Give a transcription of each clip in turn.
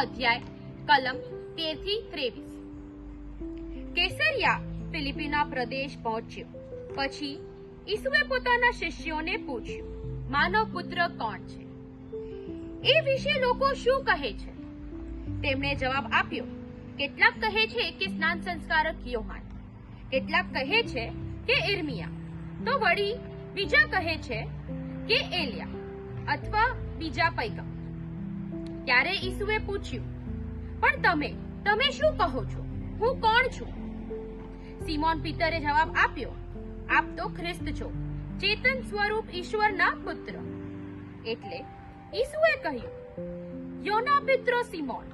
અધ્યાય, કલમ તેરથી ત્રેવીસ. કેસરિયા ફિલિપીના પ્રદેશ પહોંચ્યો. પછી ઈસુએ પોતાના શિષ્યોને પૂછ્યું માનવ પુત્ર કોણ છે? એ વિશે લોકો શું કહે છે? તેમણે જવાબ આપ્યો, કેટલાક કહે છે કે સ્નાન સંસ્કારક યોહાન. કેટલાક કહે છે કે ઇર્મિયા તો વળી બીજા કહે છે કે એલિયા અથવા બીજા પૈગા ત્યારે ઈસુએ પૂછ્યું, પણ તમે તમે શું કહો છો? હું કોણ છું? સિમોન પીતરે જવાબ આપ્યો, આપ તો ખ્રિસ્ત છો, ચેતન સ્વરૂપ ઈશ્વરના પુત્ર. એટલે ઈસુએ કહ્યું, યોના પુત્ર સિમોન,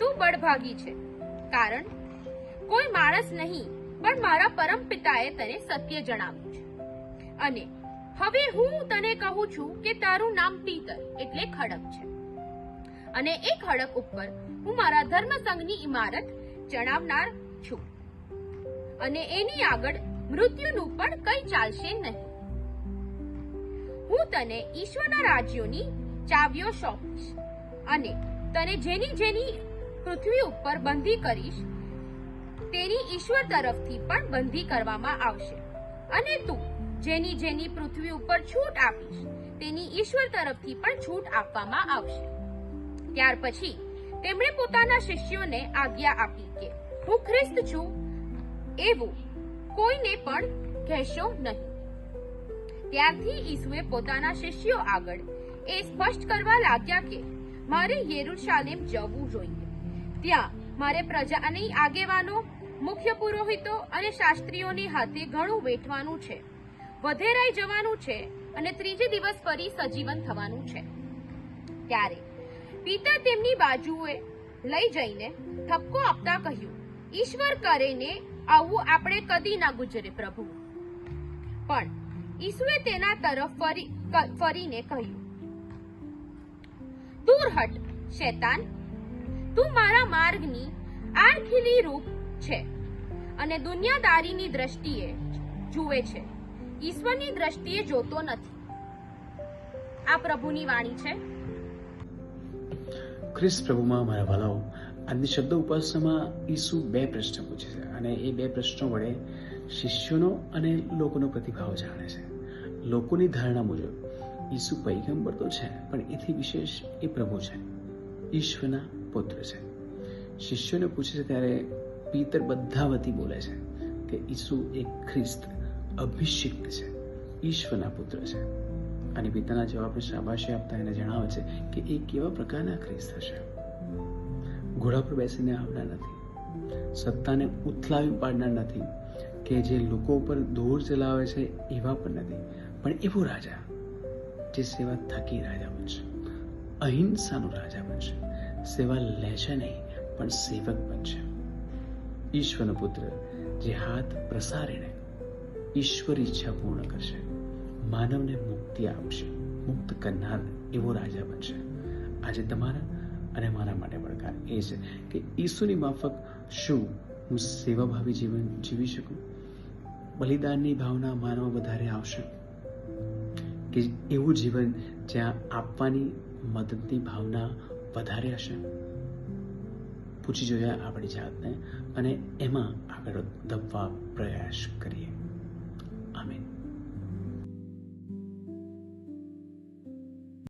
તું બળભાગી છે, કારણ કોઈ માણસ નહીં, પણ મારા પરમ પિતાએ તને સત્ય જણાવ્યું છે. અને હવે હું તને કહું છું કે તારું નામ પીતર, એટલે ખડક છે. અને એ ખડક ઉપર હું મારા ધર્મ સંઘની ઇમારત ચણાવનાર છું. અને એની આગળ મૃત્યુનું પણ કંઈ ચાલશે નહીં. હું તને ઈશ્વરના રાજ્યોની ચાવીઓ સોંપીશ અને તને જેની જેની પૃથ્વી ઉપર બંધી કરીશ, તેની ઈશ્વર તરફથી પણ બંધી કરવામાં આવશે. અને તું જેની જેની પૃથ્વી ઉપર છૂટ આપીશ, તેની ઈશ્વર તરફથી પણ છૂટ આપવામાં આવશે. ત્યાર પછી તેમણે પોતાના શિષ્યોને આજ્ઞા આપી કે હું ખ્રિસ્ત છું, એવું કોઈને પણ કહેશો નહીં. ત્યારથી ઈસુએ પોતાના શિષ્યો આગળ એ સ્પષ્ટ કરવા લાગ્યા કે મારે યેરુશાલેમ જવું જોઈએ. ત્યાં મારે પ્રજાની આગેવાનો, મુખ્ય પુરોહિતો અને શાસ્ત્રીઓની હાથે ઘણું વેઠવાનું છે. વધેરાઈ જવાનું છે અને ત્રીજે દિવસ ફરી સજીવન થવાનું છે. ત્યારે પિતા તેમની બાજુએ લઈ જઈને ઠપકો આપતા કહ્યું, ઈશ્વર કરે ને આવું આપણે કદી ના ગુજરે પ્રભુ. પણ ઈસુએ તેના તરફ ફરી ફરીને કહ્યું, દૂર હટ, શૈતાન. તું મારા માર્ગની આરખીલી રૂપ છે અને દુનિયાદારીની દ્રષ્ટિએ જુએ છે. ઈશ્વરની દ્રષ્ટિએ જોતો નથી. આ પ્રભુની વાણી છે. ખ્રિસ્ત પ્રભુમાં મારા વાલાઓ આજની શબ્દ ઉપાસનામાં ઈસુ બે પ્રશ્ન પૂછે છે અને એ બે પ્રશ્નો વડે શિષ્યોનો અને લોકોનો પ્રતિભાવ જાણે છે. લોકોની ધારણા મુજબ, ઈસુ પૈગંબર તો છે, પણ એથી વિશેષ એ પ્રભુ છે. ઈશ્વરના પુત્ર છે. શિષ્યોને પૂછે છે ત્યારે પિતર બધા વતી બોલે છે કે ઈસુ એક ખ્રિસ્ત અભિષિક્ત છે, ઈશ્વરના પુત્ર છે. અને પિતાના જવાબને શાબાશી આપતા એને જણાવે છે કે એ કેવા પ્રકારના ખ્રિસ્ત હશે ઘોડા પર બેસીને આવનાર નથી. સત્તાને ઉથલાવી પાડનાર નથી. કે જે લોકો ઉપર દોર ચલાવે છે એવા પણ નથી. પણ એવો રાજા જે સેવા થકી રાજા બનશે. અહિંસાનો રાજા બનશે. સેવા લે છે નહીં, પણ સેવક બનશે. ઈશ્વરનો પુત્ર જે હાથ પ્રસારીને ઈશ્વર ઈચ્છા પૂર્ણ કરશે. માનવને મુક્તિ આપશે, મુક્ત કરનાર એવો રાજા બનશે. આજે તમારા અને મારા માટે પડકાર એ છે કે ઈસુની માફક શું હું સેવાભાવી જીવન જીવી શકું? બલિદાનની ભાવના મારામાં વધારે આવશે? કે એવું જીવન જ્યાં આપવાની મદદની ભાવના વધારે હશે? પૂછી જોઈએ આપણી જાતને અને એમાં આગળ ધપવા પ્રયાસ કરીએ.